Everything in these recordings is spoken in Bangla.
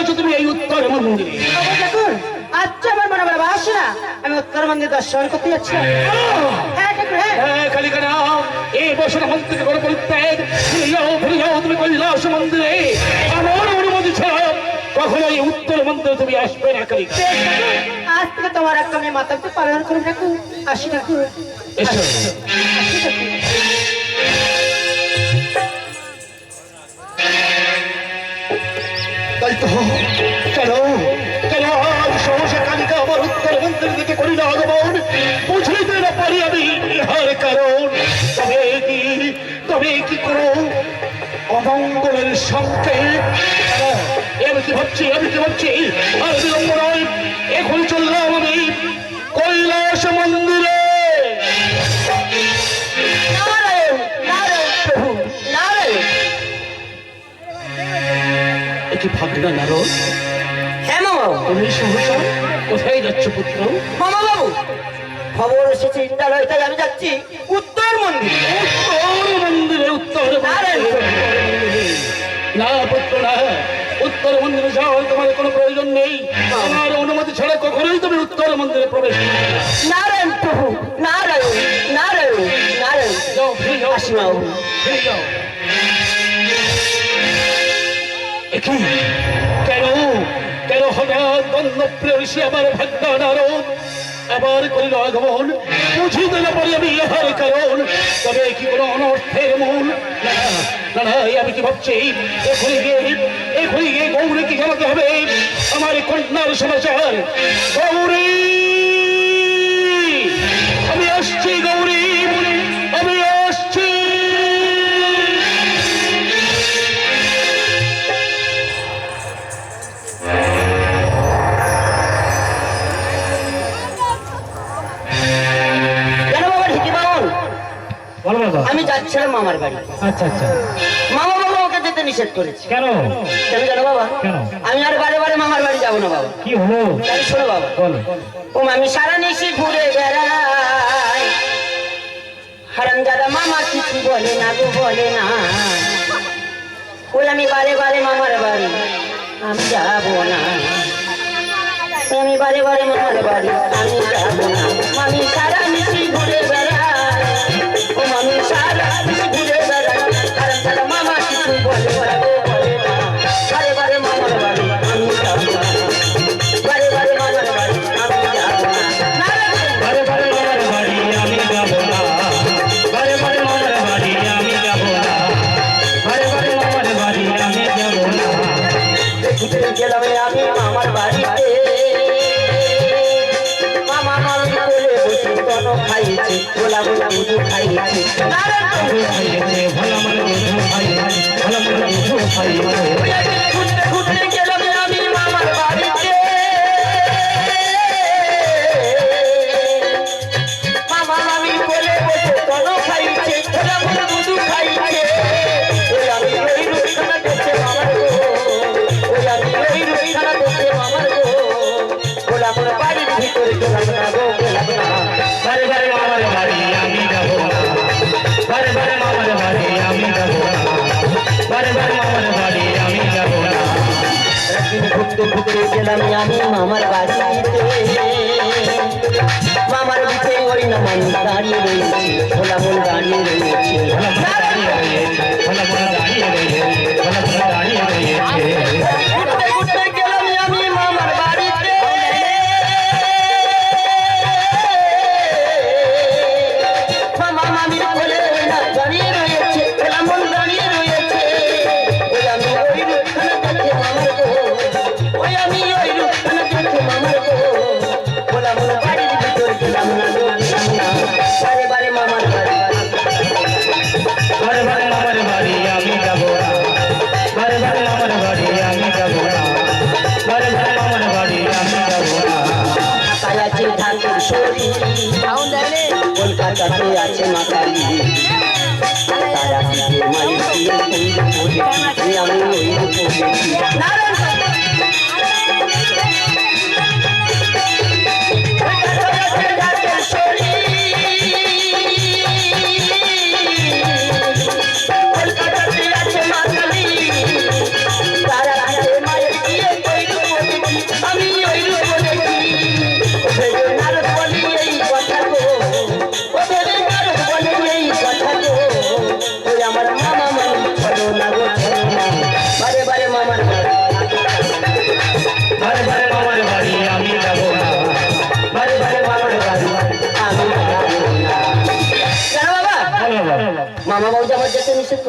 চলেছো তুমি এই উত্তর মন্দিরে আচ্ছা আমার মনে বলে আসো না। আমি উত্তর মন্দির দর্শন করতে যাচ্ছি। হ্যাঁ। ঠাকুর হ্যাঁ। হ্যাঁ কালিকানা এই বছর মন্দিরে কোনো পরিত্যাগ। ফিরে যাও ফিরে যাও তুমি কৈলাস মন্দিরে। আমার অনুমতি ছাড়া কখনো এই উত্তর মন্দিরে তুমি আসবে না কালিকা আজ থেকে তোমার একটা মাতাকে পালন করুন ঠাকুর। আসি ঠাকুর। এসো। আসি ঠাকুর। তাই তো কেন? কেন? আজ কালিকা আমার উত্তর মন্দির দিকে করিল আগমন। বুঝিতে না পারি আমি ইহার কারণ। তবে কি তবে কি করো? অমঙ্গলের সংকেত? আমি কি ভাবছি আমি কি ভাবছি। আর বিলম্ব নয় এখন চললাম আমি। কৈলাস মন্দিরে এটি ভাগনা নারদ হ্যাঁ মামা তুমি সহসা? কোথায় যাচ্ছ পুত্র? মামা বাবু খবর এসেছে ইন্দ্রালয় তাই আমি যাচ্ছি উত্তর মন্দির। উত্তর মন্দিরে উত্তর। না পুত্র না। উত্তর মন্দিরে যাওয়ার তোমার কোনো প্রয়োজন নেই। আমার অনুমতি ছাড়া কখনোই তুমি উত্তর মন্দিরে প্রবেশ নারায়ণ প্রভু নারায়ণ নারায়ণ নারায়ণ। যাও ফিরে যাও। আসি মা বাবু। ফিরে যাও। একি কেন কেন হঠাৎ বন্ধ প্রেয়সী আমার ভাগ্য নারদ। আবার করিল আগমন বুঝিতে না পারি আমি ইহার কারণ। তবে কি কোনো অনর্থের মূল না না না আমি কি ভাবছি? এখনই গিয়ে এখনই গিয়ে গৌরীকে জানাতে হবে। আমার কন্যার সমাচার। গৌরী! যাচ্ছিলাম মামার বাড়ি। আচ্ছা আচ্ছা। মামা বাবা ওকে যেতে নিষেধ করেছে। কেন? কেন জানো বাবা? আমি আর বারে বারে মামার বাড়ি যাব না বাবা। কি হলো? তাই শোনো বাবা। ও আমি সারা নিশি ঘুরে বেড়াই। হারাম দাদা মামা কিছু বলে না গো বলে না। ওই আমি বারে বারে মামার বাড়ি। আমি যাব না। আমি বারে বারে মামার বাড়ি। আমি ঘুরতে গেলাম আমি মামার বাসিতে মামার পিছে ওই না মানুষ দাঁড়িয়ে রয়েছে ভোলা মন দাঁড়িয়ে রয়েছে। ভোলা ভালো দাঁড়িয়ে রয়েছে ভোলা ভালো দাঁড়িয়ে রয়েছে। Gracias.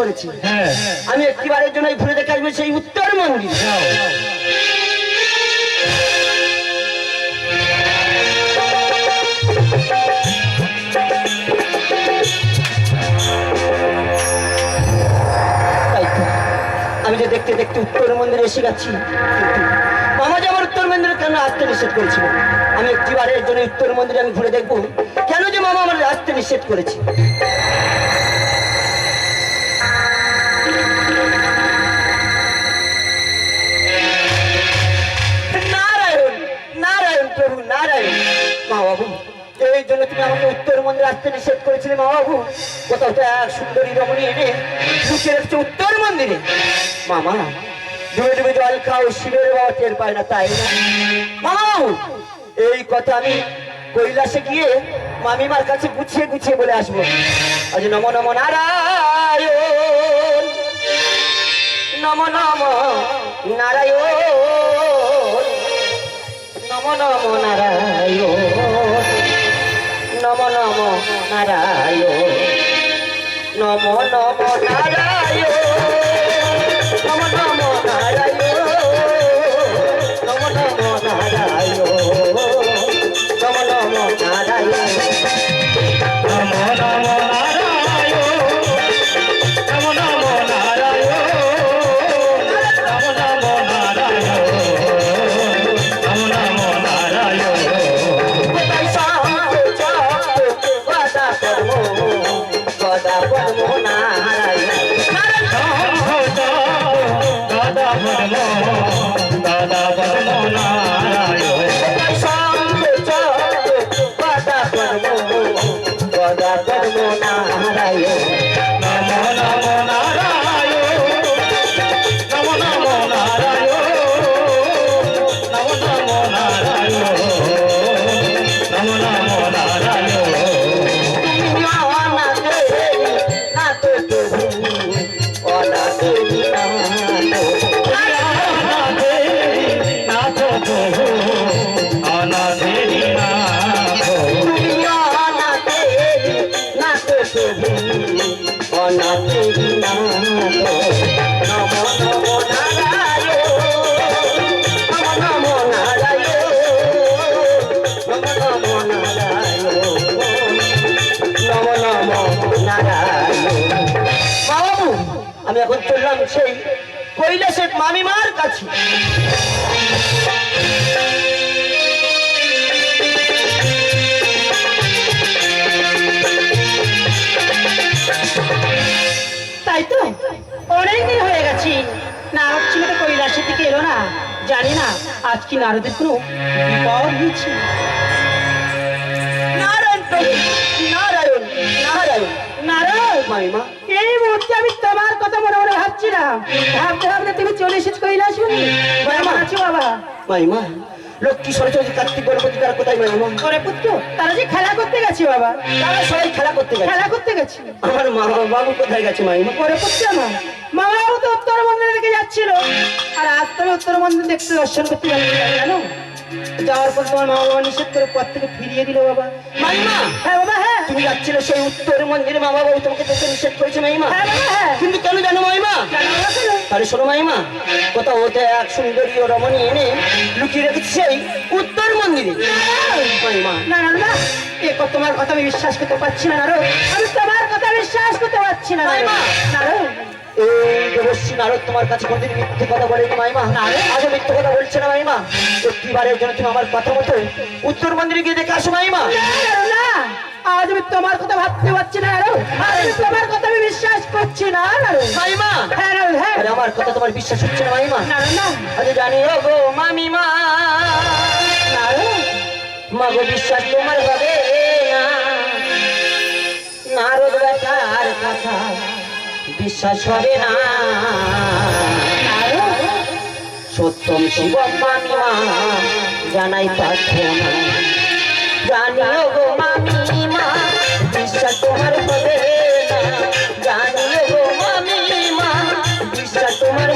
করেছি। হ্যাঁ। আমি একটিবারের জন্য ঘুরে দেখে আসব সেই উত্তর মন্দির। আমি যে দেখতে দেখতে উত্তর মন্দিরে এসে গেছি মামা যে আমার উত্তর মন্দিরে কেন আসতে নিষেধ করেছিল? আমি একটিবারের জন্য উত্তর মন্দিরে আমি ঘুরে দেখব কেন যে মামা আমার আসতে নিষেধ করেছে? আসতে নিষেধ করেছিলে মা বাবু। কোথাও তো এক সুন্দরী রমণী এনে লুকিয়ে রেখেছে উত্তর মন্দিরে মামা, ডুবে ডুবে জল খাও, শিবের বাবা টের পায় না তাই না? মামা এই কথা আমি কৈলাসে গিয়ে মামিমার কাছে গুছিয়ে গুছিয়ে বলে আসব। আজ নম নম নারায়ণ, নম নম নারায়ণ, নম নম নারায়ণ। নম নম নারায়ণ। নম নম নারায়ণ নম নম চললাম সেই কৈলাসের মামিমার কাছে। তাই তো? অনেকদিন হয়ে গেছি। নারদ ছিল তো কৈলাসের দিকে এলো না। জানি না আজ কি নারদের কোনো বিপদ হয়েছে। নারায়ণ প্রভু নারায়ণ নারায়ণ। নারদ মামিমা এই মুহূর্তে আমি তোমার কথা মনে মনে ভাবছিলাম। ভাবতে ভাবতে তুমি চলে এসেছ কৈলাস শুনি। কেমন আছো বাবা? মাইমা লক্ষ্মী সরস্বতী কার্তিক গণপতি তারা কোথায় মাইমা করে পুত্র তারা যে খেলা করতে গেছে বাবা। তারা সবাই খেলা করতে গেছে। খেলা করতে গেছে। আমার মা বাবু কোথায় গেছে মাইমা করে পুত্র আমার মামাও তো উত্তর মন্দিরের দিকে যাচ্ছিল। আর আজ তুমি উত্তর মন্দির দেখতে দর্শন করতে জানো? যাওয়ার পর তোমার মা বাবা নিষেধ করে পর থেকে ফিরিয়ে দিল বাবা মাইমা হ্যাঁ বাবা হ্যাঁ তুমি যাচ্ছিলে সেই উত্তর মন্দিরে মা বাবু তোমাকে দেখতে নিষেধ করেছে মাইমা কিন্তু কেন জানো মাইমা তাহলে শোনো মাইমা কোথাও ওতে এক সুন্দরী ও রমণী এনে লুকিয়ে রেখেছে উত্তর মন্দিরে মাইমা না না না এ তোমার কথা আমি বিশ্বাস করতে পারছি না নারো আমি তোমার কথা বিশ্বাস করতে পারছি না মাইমা। এই দেবশ্রী নারদ তোমার কাছে কোনদিন মিথ্যে কথা বলেনি মাইমা? আজও মিথ্যে কথা বলছে না মাইমা? একটিবারের জন্য তুমি আমার কথা মতো উত্তর মন্দিরে গিয়ে দেখে আসো মাইমা। আজ আমি তোমার কথা ভাবতে পারছি না নারো তোমার কথা আমি বিশ্বাস করছি না মাইমা! হ্যাঁ হ্যাঁ। আরে আমার কথা তোমার বিশ্বাস হচ্ছে না মাইমা? না আজ জানি ও গো মামিমা। নারো মাগো বিশ্বাস তোমার হবে না। নারদ বেটার কথা। বিশ্বাস হবে না। সত্যম শিবম জানাই প্রার্থনা বিশ্বাস তোমার না। জানিও গো বিশ্বাস তোমার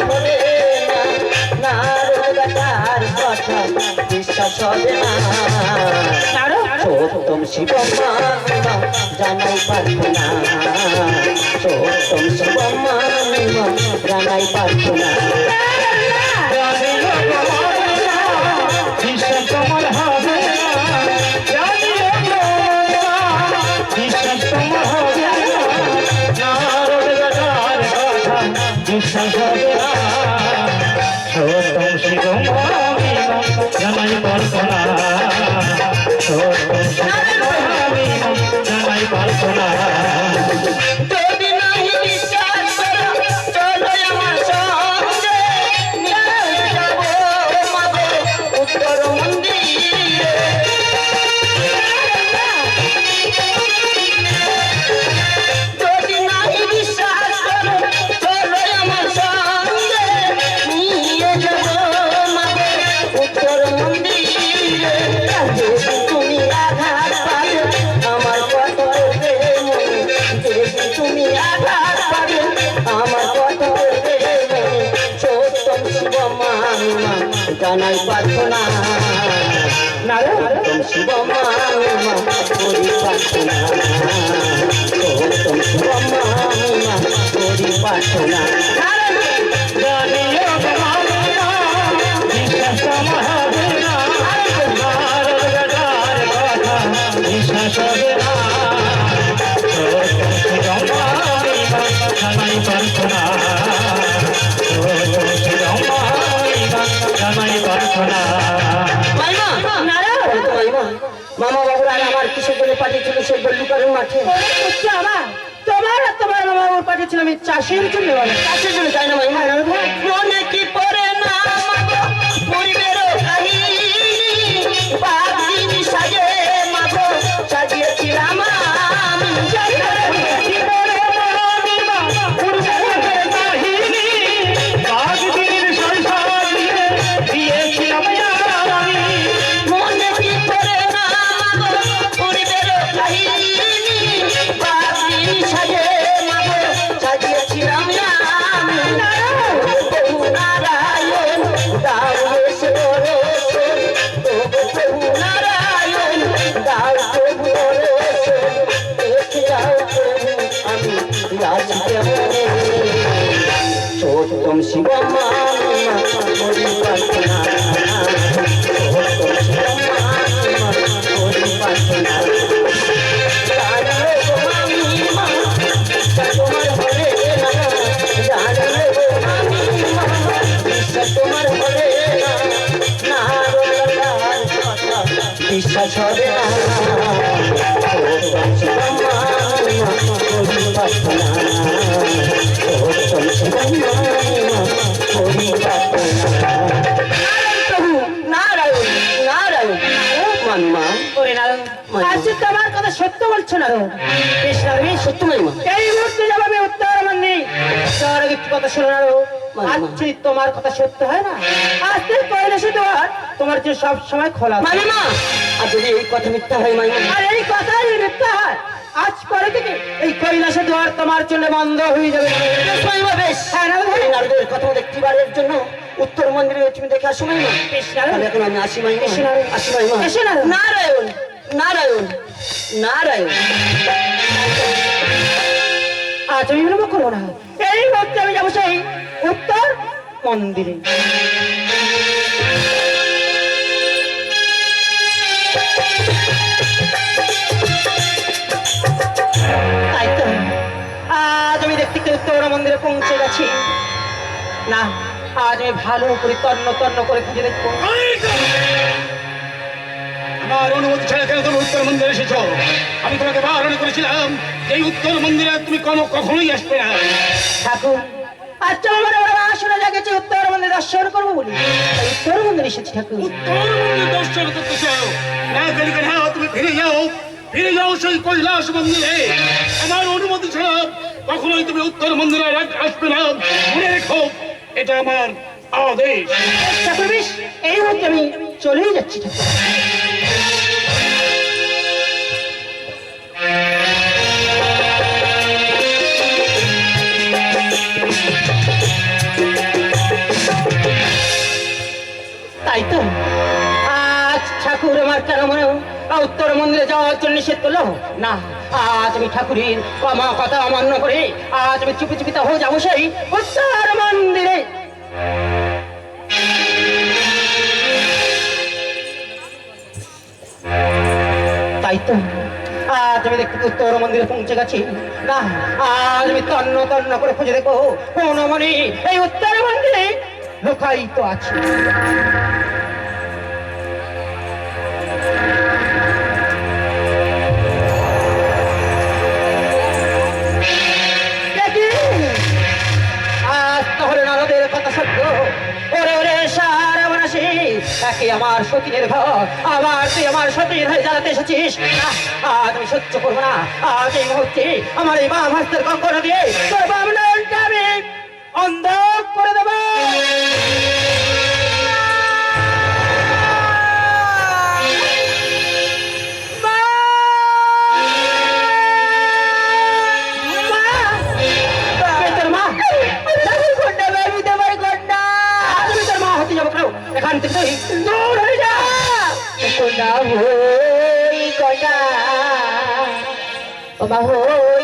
না। সত্যম শিবম জানাই প্রার্থনা। সত্যম শিবম জানাই প্রার্থনা। মামা বাবুরা আমার কিসের জন্য পাঠিয়েছিল সেই বল্লুকারের মাঠে। আমার তোমার আর তোমার মামা ওর পাঠিয়েছিল আমি চাষের জন্য। বলে কাছের জন্য তাই না মাইমা কি রোলার কথা বিশ্বাস হবে না। সত্য বলছো না? বেশ না সত্য এই মুহূর্তে যাব আমি উত্তর মন্দির তার আগে একটু কথা শোনো না আজকে তোমার কথা সত্য হয় না? আজকে কৈলাসে তোমার তোমার যে সব সময় খোলা থাকে। মামিমা আর যদি এই কথা মিথ্যা হয় মাইমা আর এই কথাই মিথ্যা হয় আজ পরে থেকে এই কৈলাসে দ্বার তোমার জন্য বন্ধ হয়ে যাবে। হ্যাঁ। নারদের কথা দেখতিবারের জন্য। উত্তর মন্দিরে তুমি দেখে আসো। তাহলে এখন আমি আসি নারদ। আসি মাইমা। এসো, নারদ। নারায়ণ নারায়ণ। আজ আমি বিলম্ব করব না এই মুহূর্তে আমি যাব সেই উত্তর মন্দিরে। আজ আমি দেখতে উত্তর মন্দিরে পৌঁছে গেছি। না, আজ আমি ভালো করে তন্ন তন্ন করে খুঁজে দেখব। আমার অনুমতি ছাড়া কেন তুমি উত্তর মন্দিরে এসেছ? আমি তোমাকে বারণ করেছিলাম এই উত্তর মন্দিরে তুমি কোনো কখনোই আসবে না। ঠাকুর আসনে উত্তর মন্দিরে দর্শন করব বলি। উত্তর মন্দিরে এসেছি ঠাকুর। উত্তর মন্দির দর্শন করতে চাও? না গেলে না তুমি ফিরে যাও। ফিরে যাও সেই কৈলাস মন্দিরে। আমার অনুমতি ছাড়া কখনোই তুমি উত্তর মন্দিরে আসবে না। মনে রেখো এটা আমার আদেশ। এই মুহূর্তে আমি চলেই যাচ্ছি ঠাকুর। উত্তর মন্দিরে যাওয়ার জন্য নিষেধ করল? না, আজ আমি ঠাকুরের আমার কথা অমান্য করে আজ আমি চুপি চুপিতে হয়ে যাব সেই উত্তর মন্দিরে। তাই তো, আজ আমি দেখতে উত্তর মন্দিরে পৌঁছে গেছি। না, আজ আমি তন্ন তন্ন করে খুঁজে দেখব। কোন মনে এই উত্তর মন্দিরে লোকায়িত আছে। একে আমার সতীর ঘর আবার তুই আমার সতীর হয়ে জ্বালাতে এসেছিস। আজ আমি সহ্য করব না। আজ এই মুহূর্তে আমার এই বাম হাস্তের কঙ্কর দিয়ে তোর অন্ধ করে দেবো। থেকে দূর হয়ে যা কোনটা হই কটা বাবা হই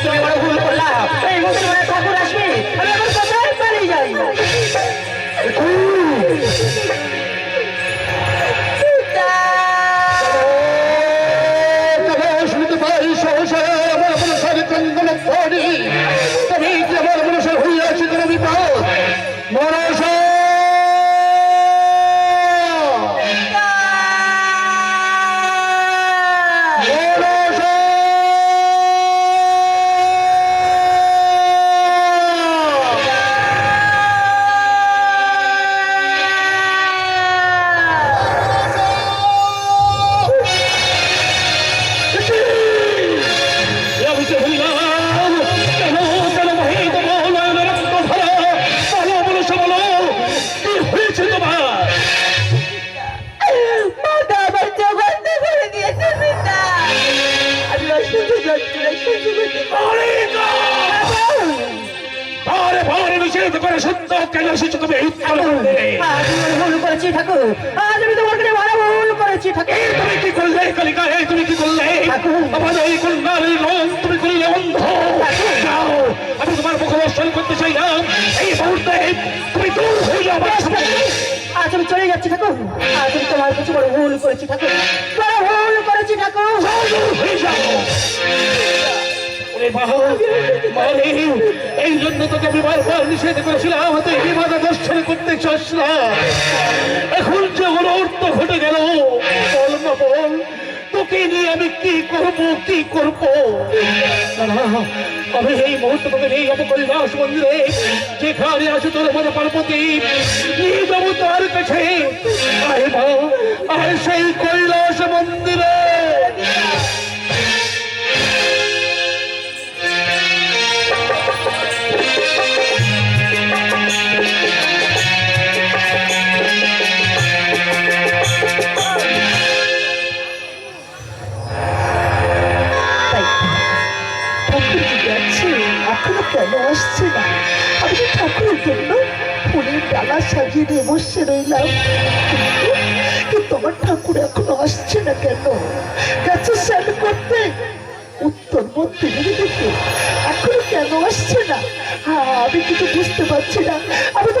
আমি বড় ভুল করলাম এই মুসলমানের ঠাকুর আসবে। আমি আবার কোথায় পালিয়ে যাই ঠাকুর। করেছি এই জন্য তোকে আমি বারবার নিষেধ করেছিলাম, তুই বিবাদ দর্শন করতে চাস না। এখন যে অনর্থ ঘটে গেল, বল না তোকে নিয়ে আমি কি করব কি করব? আমি এই মুহূর্তে তোকে এই অপকৈলাস মন্দিরে। যেখানে আছে তোর মনে পার্বতী যাব তার কাছে আয় মা আয় সেই কৈলাস মন্দিরে কেন আসছে না? ডালা সাজিয়ে নিয়ে বসে রইলাম। কিন্তু আমার ঠাকুর এখনও আসছে না কেন? গেছে স্যান করতে। উত্তর মন্দিরের দিকে। এখনও কেন আসছে না? হ্যাঁ আমি কিছু বুঝতে পারছি না। আমি তো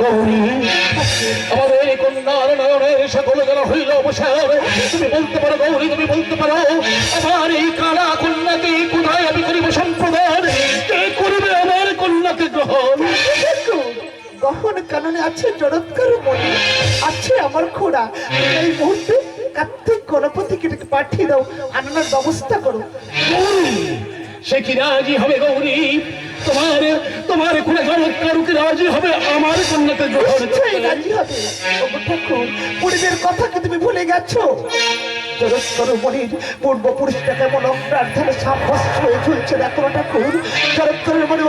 গৌরী আমাদের এই কন্যার নয়নের সকল যেন হইল অবসর। তুমি বলতে পারো গৌরী তুমি বলতে পারো আমার এই কালা কন্যাকে কোথায় আমি করিব সম্প্রদান? কে করিবে আমার কন্যাকে গ্রহণ? গহন কাননে আছে জড়ৎকার মনে আছে আমার খোড়া। এই মুহূর্তে কার্তিক গণপতিকে পাঠিয়ে দাও আনানোর ব্যবস্থা করো। গৌরী সে কি রাজি হবে গৌরী? তোমার তোমার খুলে চমৎকার কি রাজি হবে আমার কন্যাকে নিশ্চয়ই রাজি হবে। ঠাকুর পরিবের কথা কি তুমি ভুলে গেছো? জগৎকর মনির পূর্বপুরুষটা কেমন অপ্রার্থনে সাব্যস্ত হয়ে ঝুলছে দেখো ঠাকুর। মনে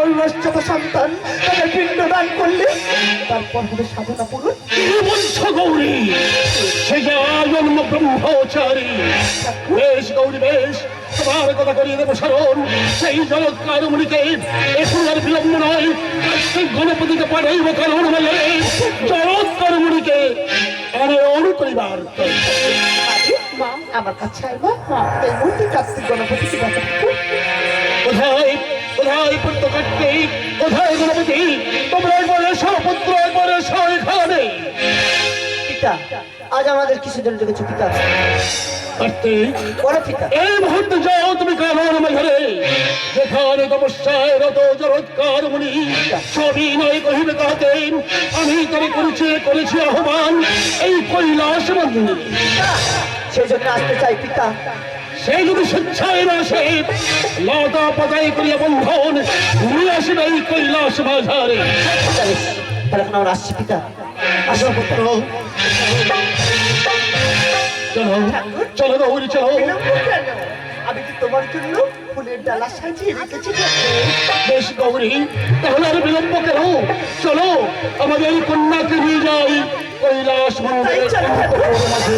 সন্তান তাদের পিণ্ড দান করলে তারপর হবে সাধনা পুরুষ। বলছো গৌরী সে যে ব্রহ্মচারী। বেশ গৌরী বেশ। তোমার কথা করিয়ে দেবো স্মরণ সেই জগৎকার মুনিকে আর বিলম্ব নয়। গণপতিকে পাঠাইব কারণ বলে জগৎকার মুনিকে আরোহণ করিবার। মা আমার কাছে মা। এই মুহূর্তে কার্তিক গণপতিকে কোথায়? কোথায় পুত্র কোথায় গণপতি? তোমরা একবার এসো পুত্র একবার এসো এখানে। পিতা আজ আমাদের কিছু ডেকেছো পিতা পিতা এই মুহূর্তে যাও তুমি কারণ মাঝারে যেখানে তপস্যায় রত জরৎকার মুনি সবই নয় কহিবে কাতেন আমি তবে করেছি করেছি আহ্বান এই কৈলাস মন্দিরে সেই জন্য আসতে চাই পিতা। সেই যদি স্বেচ্ছায় না সে লতা পাতাই করিয়া বন্ধন নিয়ে আসবে এই কৈলাস বাজারে। তাহলে এখন আমরা আসছি পিতা। আসো পুত্র চলো চলো গৌরী চলো? আমি কি তোমার জন্য ফুলের ডালা সাজিয়ে রেখেছি? বেশ গৌরী তাহলে আর বিলম্ব কেন চলো আমাদের কন্যাকে নিয়ে যাই কৈলাস মন্দিরে তাই চলো ঠাকুর। মাঝে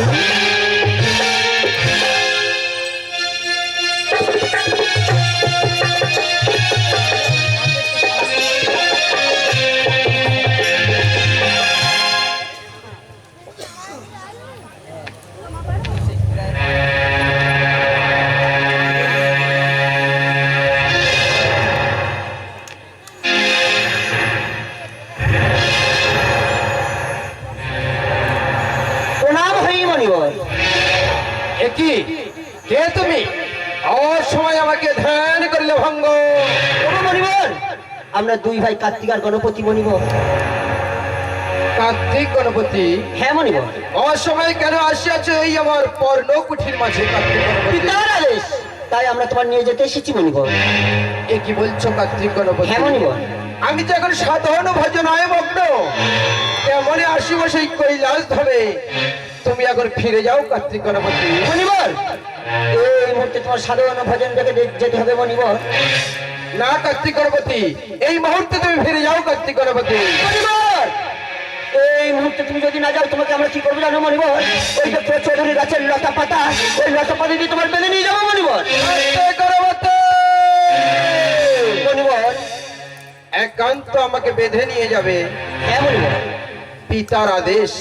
ভাই কার্তিক আর গণপতি মনিবর কার্তিক গণপতি? হ্যাঁ মনিবর আমার সময় কেন আসিয়াছ এই আমার পর্ণ কুঠির মাঝে কার্তিক গণপতি? পিতার আদেশ। তাই আমরা তোমার নিয়ে যেতে এসেছি মনিবর এ কি বলছো কার্তিক গণপতি? হ্যাঁ মনিবর আমি তো এখন সাধারণ ভজন ভজনায় মগ্ন কেমনে আসিব সেই কৈলাস ধরে? তুমি এখন ফিরে যাও কার্তিক গণপতি। মনিবর এই মুহূর্তে তোমার সাধারণ ভজন দেখে যেতে হবে মনিবর না কার্তিক গণপতি, এই মুহূর্তে তুমি ফিরে যাও কার্তিক গণপতি। এই মুহূর্তে তুমি যদি না যাও, তোমাকে আমরা কি করব জানো মনিবর ওই যে চৌধুরী গাছের লতা পাতা, ওই লতা পাতা দিয়ে তোমার বেঁধে নিয়ে যাব মনিবর একান্ত আমাকে বেঁধে নিয়ে যাবে। হ্যাঁ মনিবর পিতার আদেশ।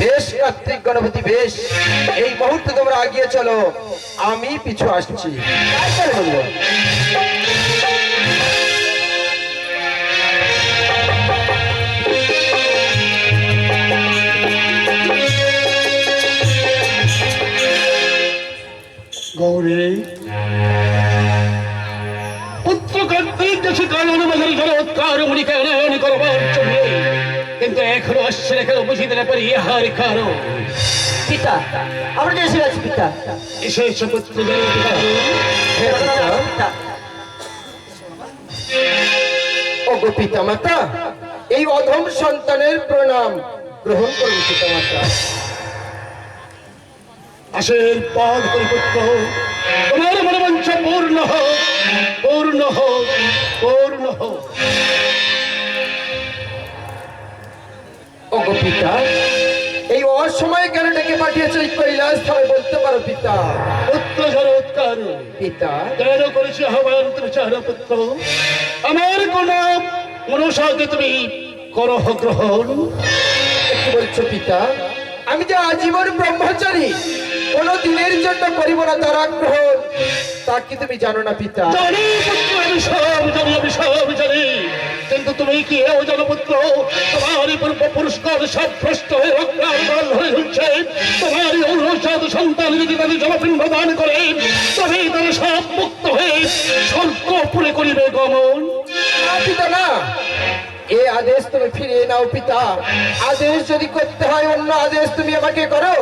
বেশ কার্তিক গণপতি, বেশ। এই মুহূর্তে তোমরা আগিয়ে চলো। আমি পিছু আসছি। তাই চলো মনিবর গৌরী করেছি কারণ বাজারে জলৎকার মুনিকে অনয়ন করবার জন্য কিন্তু এখনও আসছে এখনও বুঝিতে না পারি ইহার কারণ। পিতা আমরা যে এসে গেছি পিতা। এসেছে পুত্র জলৎকার হ্যাঁ পিতা। পিতা ওগো পিতা মাতা এই অধম সন্তানের প্রণাম গ্রহণ করুন পিতা মাতা আসের পাদ পরিপুত্র তোমার মনোবাঞ্ছ পূর্ণ হোক পূর্ণ হোক পূর্ণ হোক ওগো পিতা এই অসময়ে কেন ডেকে পাঠিয়েছে কৈলাস তবে বলতে পারো পিতা? পুত্র জলৎকার পিতা? কেন করেছি আহ্বান তুমি চার পুত্র। আমার কোন মনসাকে তুমি করহ গ্রহণ। কি বলছো পিতা আমি যে আজীবন ব্রহ্মচারী কোনো দিনের জন্য করিব না তার আগ্রহণ তা কি তুমি জানো না পিতা? জানি পুত্র আমি সব জানি আমি সব জানি। কিন্তু তুমি কি এও জানো পুত্র তোমারই পূর্ব পুরস্কার সব ভ্রষ্ট হয়ে দল হয়ে ঝুলছে তোমারই অনুসাদ সন্তান যদি তাদের জলপিণ্ড দান করে তবে তারা সব মুক্ত হয়ে স্বর্গপুরে করিবে গমন। পিতা না। এ আদেশ তুমি ফিরিয়ে নাও, পিতা। আদেশ যদি করতে হয়, অন্য আদেশ তুমি আমাকে করো।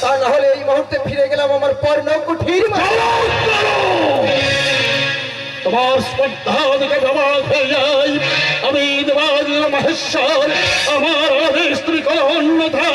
তা না হলে এই মুহূর্তে ফিরে গেলাম আমার পর্ণ কুঠির তোমার যাই আমি দেবাজ মহেশ্বর, আমার আদেশ তুমি করো, অন্যথা।